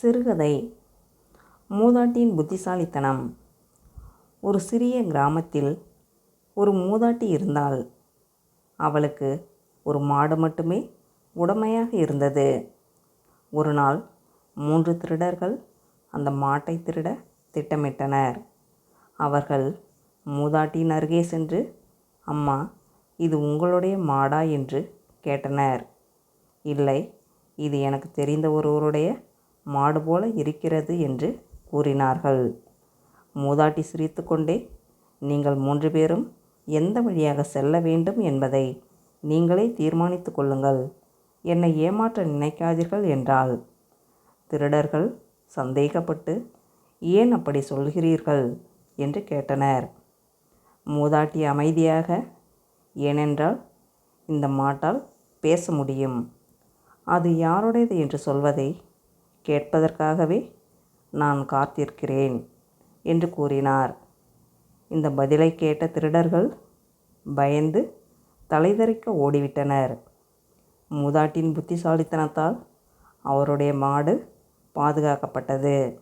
சிறுகதை. மூதாட்டியின் புத்திசாலித்தனம். ஒரு சிறிய கிராமத்தில் ஒரு மூதாட்டி இருந்தாள். அவளுக்கு ஒரு மாடு மட்டுமே உடமையாக இருந்தது. ஒரு நாள் மூன்று திருடர்கள் அந்த மாட்டை திருட திட்டமிட்டனர். அவர்கள் மூதாட்டியின் அருகே சென்று அம்மா இது உங்களுடைய மாடா? என்று கேட்டனர். இல்லை இது எனக்கு தெரிந்த ஒருவருடைய மாடு போல இருக்கிறது என்று கூறினார்கள். மூதாட்டி சிரித்துக்கொண்டே நீங்கள் மூன்று பேரும் எந்த வழியாக செல்ல வேண்டும் என்பதை நீங்களே தீர்மானித்து கொள்ளுங்கள். என்னை ஏமாற்ற நினைக்காதீர்கள் என்றாள். திருடர்கள் சந்தேகப்பட்டு ஏன் அப்படி சொல்கிறீர்கள்? என்று கேட்டனர். மூதாட்டி அமைதியாக ஏனென்றால் இந்த மாட்டால் பேச முடியும். அது யாருடையது என்று சொல்வதை கேட்பதற்காகவே நான் காத்திருக்கிறேன் என்று கூறினார். இந்த பதிலை கேட்ட திருடர்கள் பயந்து தலைதறிக்க ஓடிவிட்டனர். மூதாட்டின் புத்திசாலித்தனத்தால் அவருடைய மாடு பாதுகாக்கப்பட்டது.